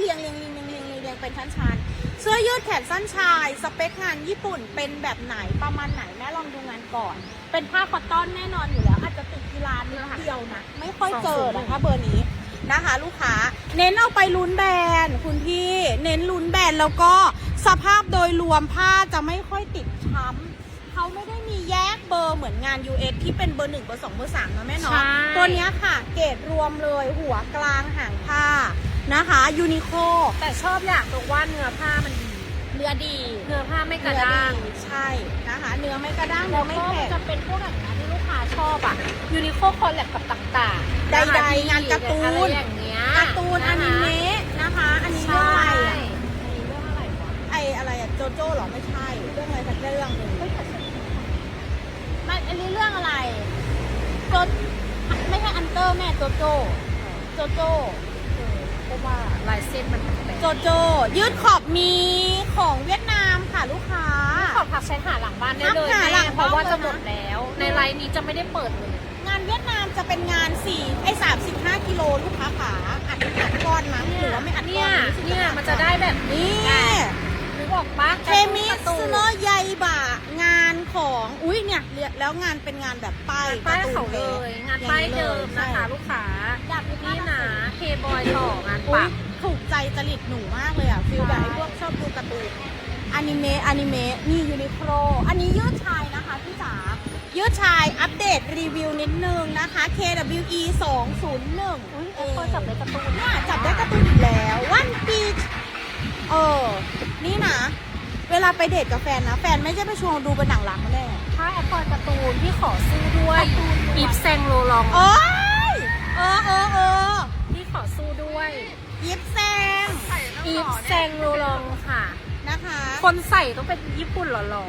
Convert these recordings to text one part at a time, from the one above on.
เรียงเรียงเรียงเรียงเรียงเรียงเรียงเป็นชั้นชั้นเสื้อยืดแขนสั้นชาย สเปคงานญี่ปุ่นเป็นแบบไหนประมาณไหนแม่ลองดูงานก่อน เป็นผ้าคอตตอนแน่นอนอยู่แล้ว อาจจะติดกีฬานิดเดียวนะ ไม่ค่อยเจอนะคะเบอร์นี้นะคะ ลูกค้า เน้นเอาไปลุ้นแบรนด์คุณพี่ เน้นลุ้นแบรนด์แล้วก็สภาพโดยรวมผ้าจะไม่ค่อยติดช้ำเขาไม่ได้มีแยกเบอร์เหมือนงาน US ที่เป็นเบอร์หนึ่งเบอร์สองเบอร์สามนะแม่เนาะตัวนี้ค่ะ เกรดรวมเลยหัวกลางหางผ้า นะคะยูนิโคแต่ชอบอย่างตรงว่าเนื้อผ้ามันดี เนื้อดี เนื้อผ้าไม่กระด้างเนื้อดีใช่นะคะ เนื้อไม่กระด้างแล้เนื้วอไม่ก็แข็งจะเป็นพวกแบบนี้ที่ลูกค้าชอบอะยูนิโคคอลแลบกับต่างๆใดๆนะคะที่งานการ์ตูนอะไรอย่างเงี้ยการ์ตูนอนิเมะนะคะ อันนี้เรื่องใช่อะไรอะอันนี้เรื่องอะไรวะไออะไรอะโจโจ้เหรอไม่ใช่เรื่องอะไรสักเรื่องหนึ่งเฮ้ยแต่ฉันมันอันนี้เรื่องอะไรโจไม่ใช่อันเตอร์แม่โจโจ้โจโจ้ เออเพราะว่าลายเส้นมันแปลกโจโจ้ยืดขอบมีของเวียดนามค่ะลูกค้า ขอพักใช้หาหลังบ้านได้เลยพักหาหลัแม่งเพราะว่าบ้านเลยนะจะหมดแล้ว ในไลน์นี้จะไม่ได้เปิดเลยงานเวียดนามจะเป็นงาน4ไอ้35กิโลลูกค้าขาอัดอัดก้อนมั้งหรือว่าไม่อัดก้เนี่อยนเนี่ย มันจะได้แบบนี่นึ กออกปะเคมิการ์ตูสนโนใยบะงานของอุ้ยเนี่ยเรียกแล้วงานเป็นงานแบบป้ายป้ายกร์ตูนเขาเลย งานป้ายเดิมนะคะลูกค้าอยากดูนี่นะเคบอยต่องานอุ้ปัยกถูกใจจริตหนูมากเลยอะฟิลแบบไอ้พวกชอบดูการ์ตูนอนิเมะอนิเมะนี่ยูนิโคลอันนี้ยืดชายนะคะพี่จ๋ายืดชายอัปเดตรีวิวนิดนึงนะคะ KWE 201อุ้ยเออจับเลยการ์ตูนเนี่ยจับได้การ์ตูนอีกแล้ววันปีเออ นี่นะ เวลาไปเดทกับแฟนนะ แฟนไม่ใช่ไปชวนดูเป็นหนังรักแน่ถ้าแอปเปิลการ์ตูนที่ขอสู้ด้วยอีฟแซงโรลองโอ้ยเออเออเออที่ขอสู้ด้วยยิปแซงอีฟแซงโรลองค่ะ นะคะ คนใส่ต้องเป็นญี่ปุ่นหล่อ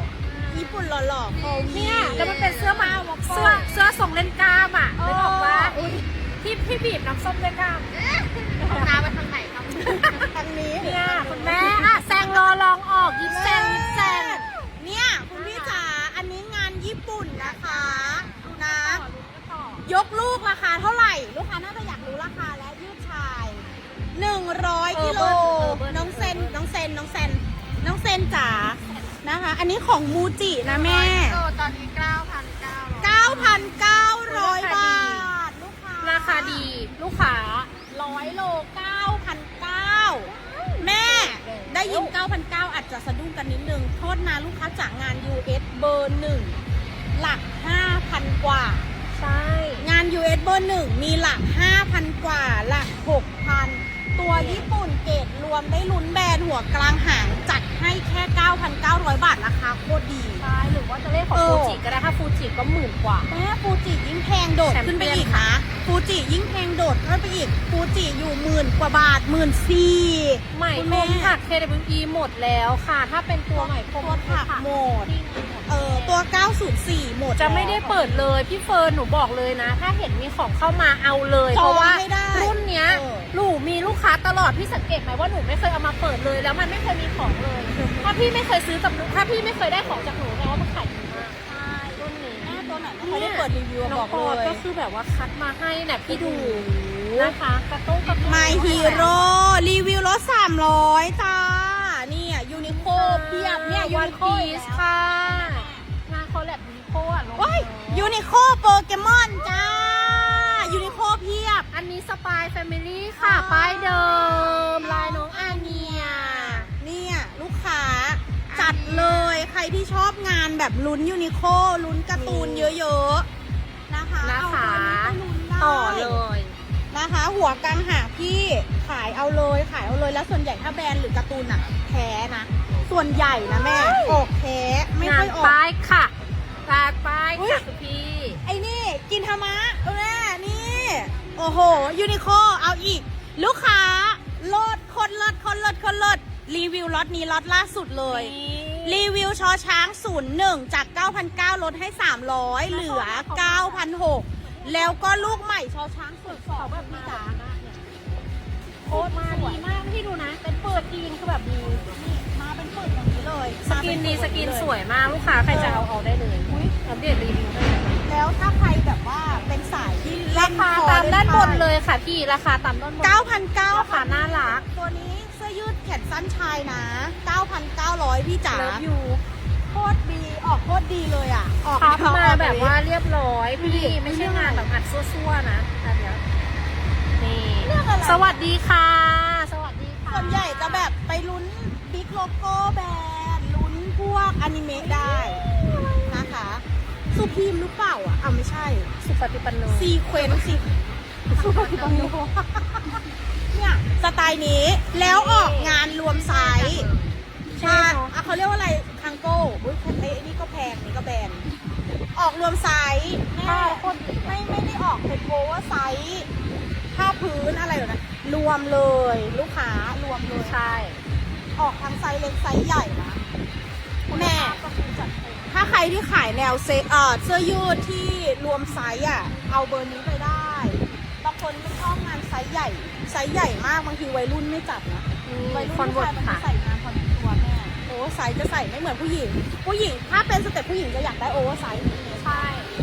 ญี่ปุ่นหล่อๆโคๆวีเนี่ยแล้วมันเป็นเสื้อมาวอฟเสื้อเสื้อทรงเล่นกล้ามอะเอเลยอบอกว่าอุ๊ยที่พี่บีบน้ำส้มเล่นกล้ามน้ำไปทางไหนครับทางนี้เนี่ยคุณแม่อะแซ งรอลองออกยิบแซงยิบแซงเนี่ยคุณพี่จ๋าอันนี้งานญี่ปุ่นนะคะนะ ยกลูกราคาเท่าไหร่ ลูกค้าน่าจะอยากรู้ราคาและยืดชาย 100กิโลน้องเซนน้องเซนน้องเซนน้องเซนจ๋านะคะ อันนี้ของมูจินะแม่ตอนนี้9,900 9,900 บาท ลูกค้า ราคาดี ลูกค้าร้อยโล9,900แม่ ได้ยิน 9,900 อาจจะสะดุ้งกันนิดนึง โทษนะลูกค้าจากงาน US เบอร์หนึ่งหลัก 5,000 กว่า ใช่ งาน US เบอร์หนึ่งมีหลัก 5,000 กว่า หลัก 6,000 ตัวญี่ปุ่นเกรดรวมได้ลุ้นแบรนด์หัวกลางหางจัดให้แค่ 9,900 บาทราคาโคตรดี ใช่ห รือว่าจะเล่นของเออฟูจิก็ได้ถ้าฟูจิก็หมื่นกว่า แม่ฟูจิยิ่งแพงโดดแชมเปี้ยนขึ้นไปอีกนะฟูจิยิ่งแพงโดดขึ้นไปอีกฟูจิอยู่หมื่นกว่าบาทหมื่นสี่ใหม่คุณพรแม่มผัก KWE หมดแล้วค่ะ ถ้าเป็นตัวใหม่พรมตัวผักหมดนี่หมดเออตัว 904 หมด จะไม่ได้แล้วเปิดเลยพี่เฟิร์นหนูบอกเลยนะ ถ้าเห็นมีของเข้ามาเอาเลยจองเพราะว่าให้ได้รุ่นเนี้ยเออหนูมีลูกค้าตลอดพี่สังเกตไหมว่าหนูไม่เคยเอามาเปิดเลย แล้วมันไม่เคยมีของเลย ถ้าพี่ไม่เคยซื้อกับหนูถ้าพี่ไม่เคยได้ของจากหนู บอองกปอเลดยก็คือแบบว่าคัดมาให้เนี่ยพี่ดูนะคะกระตุ้งกระตุ้ง My Hero รีวิวรถ300จ้าเนี่ยยูนิโคเพียบเนี่ยยูวันนิโคพีอีกซแล้วค่ะงานคอลแลบยูนิโคอะลงโอ้ยยูนิโคโปเกมอนจ้ายูนิโคเพียบ อันนี้สปายแฟมิลี่ค่ะอ๋อป้ายเดิม ลายน้องอาเนียเนี่ย ลูกค้าจัดเลยใครที่ชอบงานแบบลุ้นยูนิโคลุ้นการ์ตูนเยอะๆ นะคะนะคะเอาตัวนี้ไปลุ้นได้ ต่อเลย นะคะ หัวกลางหางพี่ขายเอาเลยขายเอาเลยแล้วส่วนใหญ่ถ้าแบรนด์หรือการ์ตูนอะแท้นะ ส่วนใหญ่นะแม่ออกแท้ไม่งาค่อนยออก ป้ายค่ะงานป้ายอุ๊ย ค่ะคุณพี่ ไอ้นี่กินธรรมะแม่นี่ โอ้โห ยูนิโคเอาอีก ลูกค้าลดคนลดคนลดคนลดรีวิวล็อตนี้ล็อตล่าสุดเลย รีวิวชอช้าง 01 จาก 9,900ลดให้ 300 เหลือ 9,600 แล้วก็ลูกใหม่ชอช้างสุดสองแบบนี้จ้าโคตรมาดีมากพี่ดูนะ เป็นเปิดกีนคือแบบดีนี่มาเป็นปึกอย่างนี้เลยสกินดีสกินสวยมากลูกค้าใครจะเอาเอาได้เลยอุ๊ยอัปเดตรีวิวได้เลยแล้วถ้าใครแบบว่าว่าเป็นสายที่ราเล่นคาคอตามด้านบนล่เลยค่ะพี่ราคาตามด้านบน9,900ราคาน่ารักตัวนี้เสื้อยืด แขนสั้นชายนะ 9,900 พี่จ๋าเลิฟยูโคตรดีออกโคตรดีเลยอะ ออกพับเอมาอกแบบเลยว่าเรียบร้อยดูพี่ดิไม่ใช่งานแบบอัดซั่วๆนะอันเนี้ยนี่เรื่องอะไรสวัสดีค่ะ สวัสดีค่ะส่วนใหญ่จะแบบไปลุ้นบิ๊กโลโก้แบรนด์ลุ้นพวกอนิเมะได้นะคะ สุพีมหรือเปล่าอะอะไม่ใช่ สุปฏิปันโนซีเควนซีสุปฏิปันโน เนี่ยสไตล์นี้แล้วออกงานรวมไซส์ใช่อะเขาเรียกว่าอะไรคังโก้อุ้ยไอ้นี่ก็แพงนี่ก็แบรนด์ออกรวมไซส์แม่ผ้าโคตรดีไม่ไม่ได้ออกเป็นโอเวอร์ไซส์ผ้าพื้นอะไรแบบนั้นรวมเลยลูกค้ารวมเลยใช่ ออกทั้งไซส์เล็กไซส์ใหญ่นะแม่ก็คือจัดเต็มถ้าใครที่ขายแนวเซเอ่อเสื้อยืดที่รวมไซส์อะ เอาเบอร์นี้ไปได้บางคนไม่ชอบงานไซส์ใหญ่ไซ ส์ใหญ่มากบางทีวัยรุ่นไม่จัดนะวัยนี่รุ่นคอนเวิร์ตผู้ชายมันค่ะจะใส่งานพอดีตัวแม่โอเวอร์ไซส์จะใส่ไม่เหมือนผู้หญิง ผู้หญิงถ้าเป็นสเต็ปผู้หญิงจะอยากได้โอเวอร์ไซส์ใช่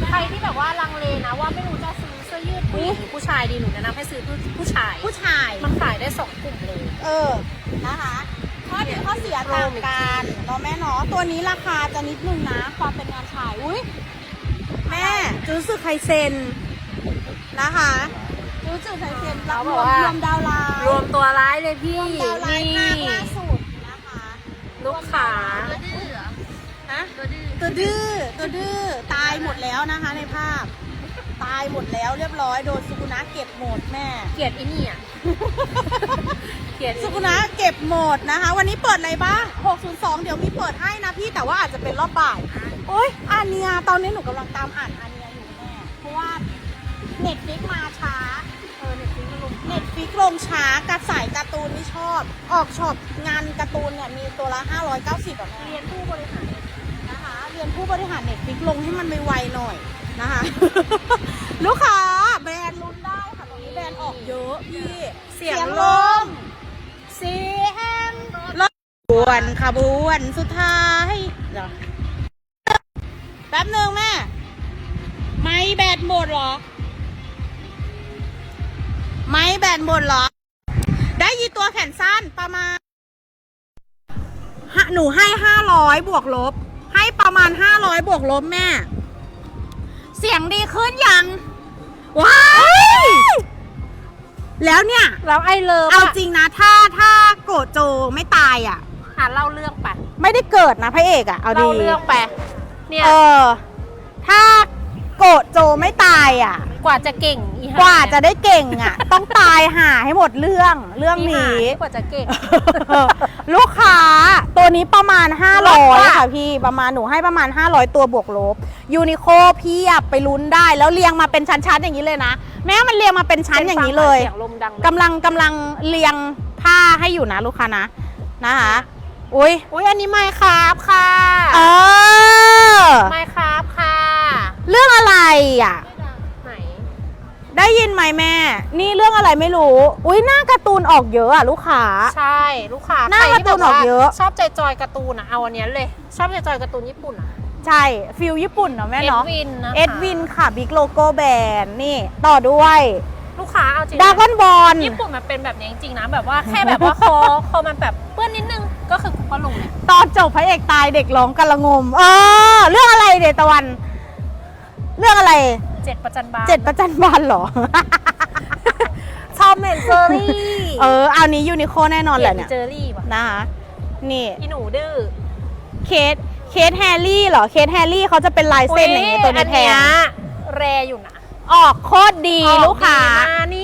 ใครที่แบบว่าลังเลนะว่าไม่รู้จะซื้อเสื้อยืดผู้หญิงหรือผู้ชายดีหนูแนะนำให้ซื้อผู้ผู้ชาย ผู้ชายมันขายได้สองกลุ่มเลย เออ นะคะข้อดีข้อเสียต่างกันเนาะแม่เนาะตัวนี้ราคาจะนิดนึงนะ ความเป็นงานชาย อุ้ยแม่จูสึไคเซนนะคะ จูสึไคเซนเขารบวอกมว่ารวมดาวไลน์รวมตัวร้ายเลยพี่รวมดาวไลน์นี่ ภาคล่าสุดนะคะลูกค้าฮะตัวดื้อตัวดื้อตายหมดแล้วนะคะในภาพ ตายหมดแล้วเรียบร้อยโดนสุกุนะเก็บหมดแม่ เกลียดไอ้นี่อะ เกลียดไอ้สุกุนะเก็บหมดนะคะ วันนี้เปิดอะไรบ้าง 602 เดี๋ยวมีเปิดให้นะพี่แต่ว่าอาจจะเป็นรอบบ่ายโอ๊ยอาเนียตอนนี้หนูกำลังตามอ่านอาเนียอยู่แม่เพราะว่าเน็ตฟิกมาช้า เออเน็ตฟลิกซ์มันลงเน็ตฟิกลงช้ากับสายการ์ตูนที่ชอบ ออกช็อปงานการ์ตูนเนี่ยมีตัวละ 590แบบแม่เรียนผู้บริหารนะคะ เรียนผู้บริหารเน็ตฟิกลงให้มันไวๆหน่อยนะคะ ลูกค้าแบรนด์ลุ้นได้ค่ะตรงนี้แบรนด์ออกเยอะพี่เสียงลลมมเสียงรถขบวนขบวนสุดท้ายเดี๋ยวแป๊บหนึ่งแม่ ไม่แบตหมดเหรอ ไม่แบตหมดเหรอ ได้ยีตัวแขนสั้นประมาณฮะหนูให้ห้าร้อยบวกลบ ให้ประมาณห้าร้อยบวกลบแม่ เสียงดีขึ้นยัง ว้ายแล้วเนี่ย แล้วไอ้เลิฟเอาจริงนะถ้าถ้าโกรธโจไม่ตายอะอะเล่าเรื่องไป ไม่ได้เกิดนะพระเอกอะ เอาดีเล่าเรื่องไป เนี่ย เออ ถ้าโกรธโจไม่ตายอะ กว่าจะเก่งอีห่กว่าจะได้เก่งอะ ต้องตายหาให้หมดเรื่องเรื่องอีห่านี้ กว่าจะเก่ง ลูกค้าตัวนี้ประมาณ ลด500 ค่ะ ค่ะพี่ประมาณหนูให้ประมาณ 500 ตัวบวกลบยูนิโคเพียบไปลุ้นได้แล้วเรียงมาเป็นชั้นๆอย่างนี้เลยนะ แม้มันเรียงมาเป็นชั้นอย่างนี้เลยเสียงลมดังไหม กำลังกำลังเรียงผ้าให้อยู่นะลูกค้านะนะคะอุ้ยอุ้ยอันนี้ไม่ครับค่ะเออไม่ครับค่ะ เรื่องอะไรอะไหน ได้ยินไหมแม่ นี่เรื่องอะไรไม่รู้ อุ้ยหน้าการ์ตูนออกเยอะอะลูกค้า ใช่ลูกค้าหน้าใครที่แบบการ์ตูนออกว่าเยอะ ชอบใจจอยการ์ตูนอะเอาอันเนี้ยเลย ชอบใจจอยการ์ตูนญี่ปุ่นอะใช่ฟิลญี่ปุ่นเนาะแม่เอ็ดเนาะวินนะคะเอ็ดวินค่ะบิ๊กโลโก้แบรนด์นี่ต่อด้วยลูกค้าเอาจริงดานะก้อนบอลญี่ปุ่นมันเป็นแบบนี้จริงๆนะแบบว่าแค่แบบว่าคอคอมันแบบเปื้อนนิดนึงก็คือก็ลงเนี่ยตอนจบพระเอกตายเด็กร้องกันละงมเออเรื่องอะไรเดตะวัน เรื่องอะไร เจ็ดประจันบานเจ็ดประจันบานเหรอ ทอมแอนเจอรี่เออเอานี้ยูนิโคแน่นอนแหละเนี่ยเจอรี่ว่ะนะคะนี่อีหนูดื้อเคสเคสแฮร์รี่เหรอเคสแฮร์รี่เขาจะเป็นลายเส้นอย่างนี้ตัวนี้แพอังเยแรอยู่นะออกโคตรดีลูกค้าออกดีมานี่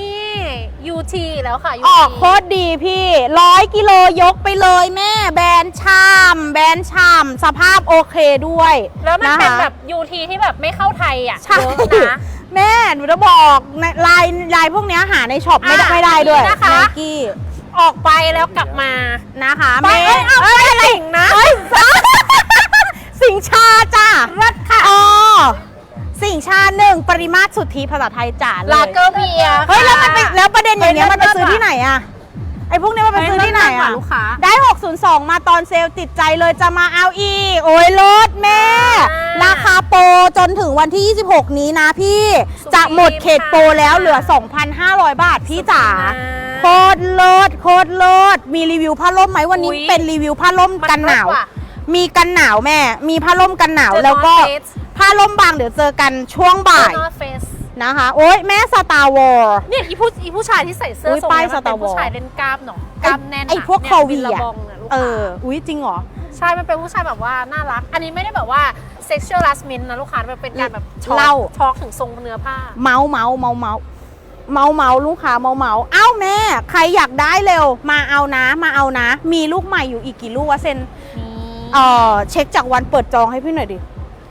ยูทีแล้วค่ะ UT ออกโคตรดีพี่ร้อยกิโลยกไปเลยแม่แบรนด์ชามแบรนด์ชามสภาพโอเคด้วยแล้วมันเป็นนะคะแบบยูทีที่แบบไม่เข้าไทยอะใช่เยอะนะแม่หนูจะบอกในลายลายพวกเนี้ยหาในช็อปไม่ได้อะไม่ได้ด้วยนี่นะคะไนกี้ออกไปแล้วกลับมานะคะไปเอ้ยเอาไปอะไรอีกนะเอ้ยสิงชาจ้ารัดค่ะอ๋อ สิงชาหนึ่งปริมาตรสุทธิภาษาไทยจ๋าเลยลาเกอร์เบียร์เฮ้ยแล้วมันไปแล้วประเด็นอย่างเงี้ยเฮ้มัยนไปซื้อเลิศๆที่ไหนอะไอ้พวกนี้มันไปซื้อที่ไหนเฮ้ยเลิศมากกอะว่าลูกค้า ได้ 602 มาตอนเซลล์ติดใจเลยจะมาเอาอีก โอ้ยลดแม่ อ่าราคาโปรจนถึงวันที่ 26 นี้นะพี่ สุดจะหมดเขตโปรแล้วค่ะเหลือ 2,500 บาทพี่จ๋า โคสุดตรลดโคตรลดมีรีวิวผ้าล่มไหมวันนี้อุ๊ย เป็นรีวิวผ้าล่มมักันหนาวเลิศว่ะ มีกันหนาวแม่ มีผ้าล่มกันหนาวเจอแล้วก็ North Face ผ้าล่มบางเดี๋ยวเจอกันช่วงบ่ายเจอ North Face นะคะ โอ๊ยแม่สตาร์วอล เนี่ยอีผู้อีผู้ชายที่ใส่เสื้ออุ๊ยทรงป้ายเนี้ยมันเป็น Star Wars ผู้ชายเล่นกล้ามเนาะกล้ามแน่นไอ้อะพวกนี่ยโควิดบินอะระบองน่ะลูกเอค้าออุ้ยจริงเหรอ ใช่ มันเป็นผู้ชายแบบว่าน่ารัก อันนี้ไม่ได้แบบว่า sexual harassment นะลูกค้ามันเป็นการแบบช็อกเล่าช็อกถึงทรงเนื้อผ้า เมาเมาเมาเมาเมาเมาลูกค้าเมาเมาเอ้าแม่ ใครอยากได้เร็ว มาเอานะ มาเอานะ มีลูกใหม่อยู่อีกกี่ลูกวะเซน เออเช็คจากวันเปิดจองให้พี่หน่อยดิ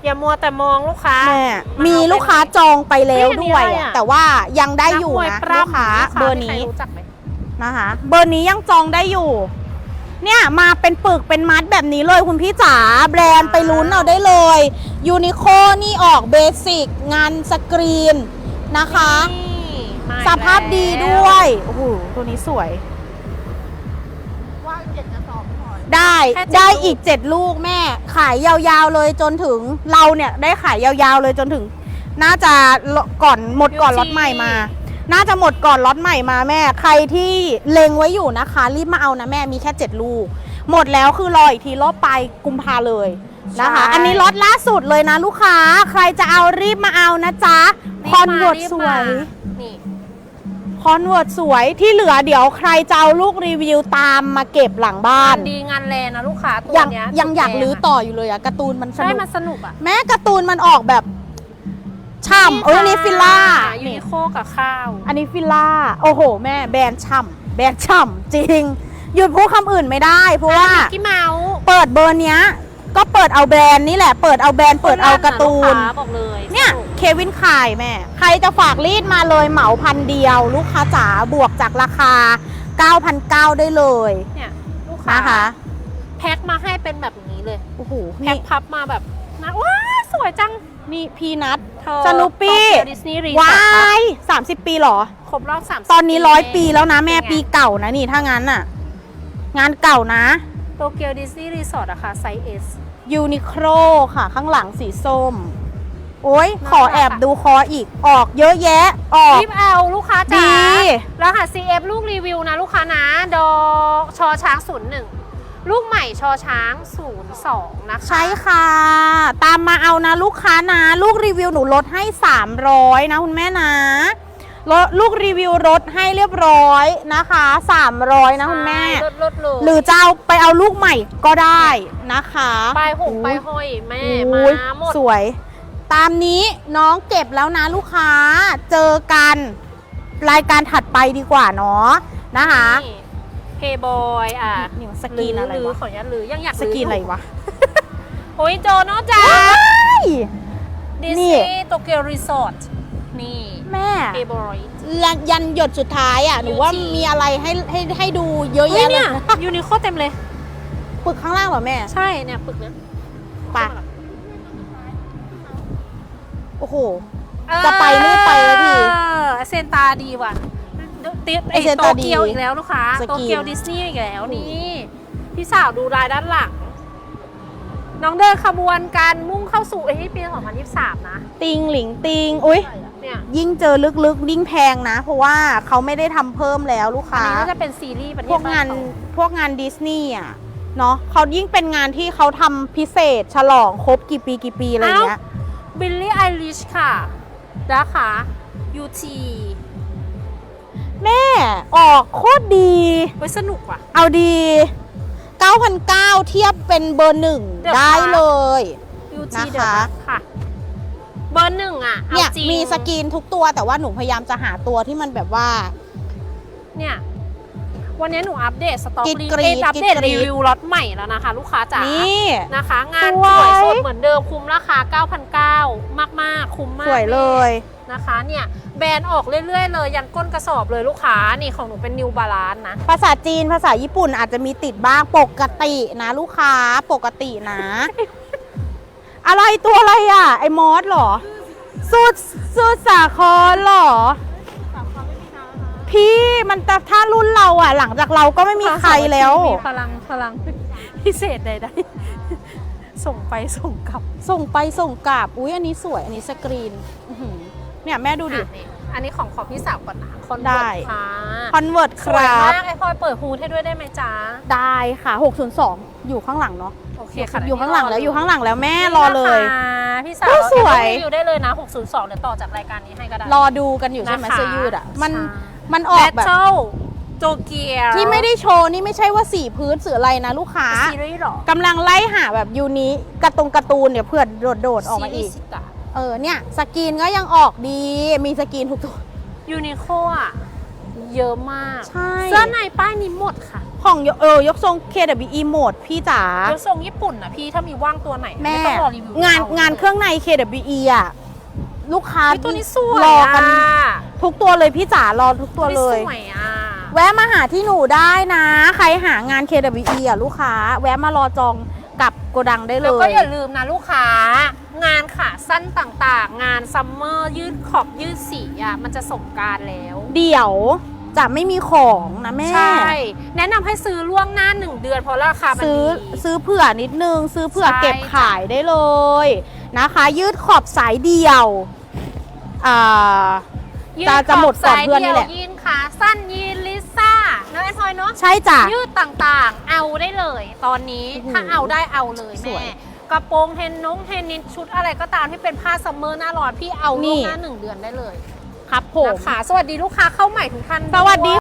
อย่ามัวแต่มองลูกค้า แม่มามีเอาลูกค้าจองไปแล้วเฮ้ยอันนี้ด้วยอะไรอะอะ แต่ว่ายังได้อยู่กมวนะปล้ำลูกค้าเบอร์มีใคนี้รู้จักไหมนะคะเบอร์นี้ยังจองได้อยู่ เนี่ยมาเป็นปึกเป็นมัดแบบนี้เลยคุณพี่จ๋าแบรนด์ไปลุ้นเอาได้เลยยูนิโคนี่ออกเบสิกงานสกรีนนะคะ นี่มาอีกสภาพดีด้วย โอ้โห ตัวนี้สวย ได้แค่เจ็ดได้ลูกอีก 7 ลูกแม่ ขายยาวๆเลยจนถึงเราเนี่ยได้ขายยาวๆเลยจนถึง น่าจะก่อนหมดก่อนล็อตใหม่มา น่าจะหมดก่อนล็อตใหม่มาแม่ ใครที่เล็งไว้อยู่นะคะ รีบมาเอานะแม่มีแค่ 7 ลูก หมดแล้วคือรออีกทีรอบปลายกุมภาเลยนะคะ ใช่ อันนี้ล็อตล่าสุดเลยนะลูกค้า ใครจะเอารีบมาเอานะจ๊ะคอนเวิร์ตรีบสมาวยนี่ คอนเวิร์ตสวยที่เหลือเดี๋ยวใครจะเอาลูกรีวิวตามมาเก็บหลังบ้างานนดีงานแลนะลูกค้าตัวยังเนี้ยยังอยากจุดแดลื้อต่ออยู่เลยอะการ์ตูนมันสใช่นุกมันสนุกอะแม้การ์ตูนมันออกแบบช่ำเอ้ยอันนี้ฟิลล่า ยูนิโคกับข้าว อันนี้ฟิลล่า โอ้โห แม่แบรนด์ช่ำแบรนด์ช่ำจริง หยุดพูดคำอื่นไม่ได้ เพราะว่ามิกกี้เมาส์เปิดเบอร์เนี้ย ก็เปิดเอาแบรนด์นี่แหละ เปิดเอาแบรนด์เปิดเอาการ์ตูนลูค้าบอกเลยเนี่ย สก เควินขายแม่ ใครจะฝากรีดมาเลยเหมาพันเดียว ลูกค้าจ๋าบวกจากราคา 9,900 ได้เลยเนี่ยลูกค้านะคะแพ็คมาให้เป็นแบบนี้เลยโอ้โหแพ็คนี่พับมาแบบนะว้าสวยจังนี่พีนัทเธอสนุปปี้ดิสนีย์รีว้าย30ปีเหรอ ครบรอบสามตอนนี้ร้อยปีแล้วนะแม่เป็นไงปีเก่านะนี่ถ้างั้นน่ะ งานเก่านะโตเกียวดิสนีย์รีสอร์ทอะค่ะไซส์เอสยูนิโคลค่ะ ข้างหลังสีส้ม โอ้ยน่ารักขอแอบดูคออีกออกเยอะแยะ ออก รีบเอาลูกค้าดี จ๋ารหัส CF ลูกรีวิวนะลูกค้านะ ดอชอช้าง 01 ลูกใหม่ชอช้าง 02 นะคะ ใช่ค่ะ ตามมาเอานะลูกค้านะ ลูกรีวิวหนูลดให้ 300 นะคุณแม่นะลดลูกรีวิวลดให้เรียบร้อยนะคะ 300 นะคุณแม่ใช่ลดลดเลยหรือจะเอาไปเอาลูกใหม่ก็ได้นะคะปลายหงอุ๊ยปลายห้อยแม่ โอ้ยมาหมด สวย ตามนี้น้องเก็บแล้วนะลูกค้าเจอกันรายการถัดไปดีกว่าเนาะนะคะ เพย์บอยอะนี่สกรีนอะไรหรือวะขออนุญาตหรือยังอยากสกรีนอะไรวะ โอ้ยโจโน่จ้าว้ายดิสนี่นีย์โตเกียวรีสอร์ทนี่แม่เพย์บอยยันยันหยดสุดท้ายอะหนูว่า UT มีอะไรให้ให้ให้ดูเยอะเฮ้ยแยะเลเนี่ยยยูนิโคเต็มเลย ปึกข้างล่างเหรอแม่ ใช่เนี่ยปึกเนี้ยไปะ โอ้โห จะไปไม่ไปเลยพี่เออเซนตาดีว่ะติดไอ้ไอ้เซนโตตาดีเกียวอีกแล้วลูกค้าสกรีนโตเกียวดิสนีย์อีกแล้วนี่พี่สาวดูรายด้านหลังน้องเดินขบวนการมุ่งเข้าสู่ไอ้ปี 2023 นะ ติงหลิงติงอุ้ยเนี่ยยิ่งเจอลึกๆ ยิ่งแพงนะ เพราะว่าเขาไม่ได้ทำเพิ่มแล้วลูกอันค้านี้น่าจะเป็นซีรีส์ประเทศพวกงานบ้เขพวกงานดิสนีย์อะเนาะเขายิ่งเป็นงานที่เขาทำพิเศษฉลองครบกี่ปีกี่ปีอะไรเงี้ย บิลลี่ไอริชค่ะ นะคะ UT แม่ออกโคตรดี ไว้ยสนุกว่ะ เอาดี 9,900 เทียบเป็นเบอร์หนึ่งเดี๋ยวได้ค่ะ เลย UT นะคะ เดี๋ยวนะค่ะ เบอร์หนึ่งอะอาเนี่ยจริงมีสกรีนทุกตัวแต่ว่าหนูพยายามจะหาตัวที่มันแบบว่า เนี่ย วันนี้หนูอัปเดตสต็อกกรีดรีกรีดเอยอัปเดตกรีดรีวิวล็อตใหม่แล้วนะคะลูกค้าจ๋านี่ นะคะ งานสสวย วยสดเหมือนเดิมคุ้มราคา 9,900 มาก ๆ คุ้มมากสวยเลย นะคะเนี่ยแบรนด์ออกเรื่อย ๆ เลยยันก้นกระสอบเลยลูกค้านี่ของหนูเป็นนิวบาลานนะ ภาษาจีนภาษาญี่ปุ่นอาจจะมีติดบ้างปกตินะ ลูกค้าปกตินะ อะไรตัวอะไรอะ ไอ้มอสเหรอสูตรสูตรสาครเหรอ พี่มันแต่ถ้ารุ่นเราอะ หลังจากเราก็ไม่มีใครแล้ว มีพลังพลังพิเศษใดๆส่งไปส่งกลับ ส่งไปส่งกลับ อุ้ยอันนี้สวย อันนี้สกรีนอื้อหือเนี่ยแม่ดูดิอะนี่อันนี้ของขอพี่สาวก่อนนะคอนได้เวิร์ตค่ะคอนเวิร์ตคสวยรับมากไอพลอยเปิดฮูดให้ด้วยได้ไหมจ๊ะได้ค่ะ 602 อยู่ข้างหลังเนาะโอเคค่ะอยู่ข้างหลังแล้วอยู่ข้างหลังแล้วแม่รอเลย นี่นะคะพี่สาวเออสวยรีวิวได้เลยนะ 602 เดี๋ยวต่อจากรายการนี้ให้ก็ได้ รอดูกันอยู่ใช่ไหมนะคะเสื้อยืดอะมันใช่ มันอแบอกทแบบ เทิลโตเกียวที่ไม่ได้โชว์นี่ไม่ใช่ว่าสีพื้นสืออะไรนะลูกค้าซีรีส์หรอกำลังไล่หาแบบยูนิกระตรงการ์ตูนเนี่ยเพื่อโดดๆออกมาอีก ซีรีส์สิตะเออเนี่ยสกรีนก็ยังออกดีมีสกรีนทุกตัว ยูนิโคอะเยอะมากใช่ เสื้อในป้ายนี้หมดค่ะของยกเออยกทรง KWE โหมดพี่จ๋า เดี๋ยวทรงญี่ปุ่นนะพี่ถ้ามีว่างตัวไหนแม่ไต้องรอรีวิวงานเองานเครื่องใน KWE อะ ลูกค้าเฮ้ยตัวนี้สวยรอกันอะทุกตัวเลยพี่จ๋ารอทุกตัวเลยนี่สวยอะแวะมาหาที่หนูได้นะ ใครหางาน KWE อะลูกค้า แวะมารอจองกับโกดังได้เลแล้วก็ยอย่าลืมนะลูกค้า งานขาสั้นต่างๆ งานซัมเมอร์ยืดขอบยืดสีอะมันจะสงกรารแล้ว เดี๋ยวจะไม่มีของนะแม่ ใช่ แนะนำให้ซื้อล่วงหน้าหนึ่งเดือนเพราะราคามันซื้อดีซื้อเผื่อนิดนึง ซื้อเผื่อใช่เก็บขายได้เลยนะคะ ยืดขอบสายเดียว อ่า ยืจะจะหมดก่อนเพื่อนนี่แหละยีนขาสั้นยีนลิซ่าเนอะแอนทอยเนาะ ใช่จ้ะ ยืดต่างๆ เอาได้เลย ตอนนี้โอ้โหถ้าเอาได้เอาเลยสวแม่ยกระโปรงเทนนงเทนนิสชุดอะไรก็ตามที่เป็นผ้าซัมเมอร์หน้าร้อนพี่เอานี่ ล่วงหน้าหนึ่งเดือนได้เลยครับผม นะคะสวัสดีลูกค้าเข้าใหม่ทุกท่านสวัสดีย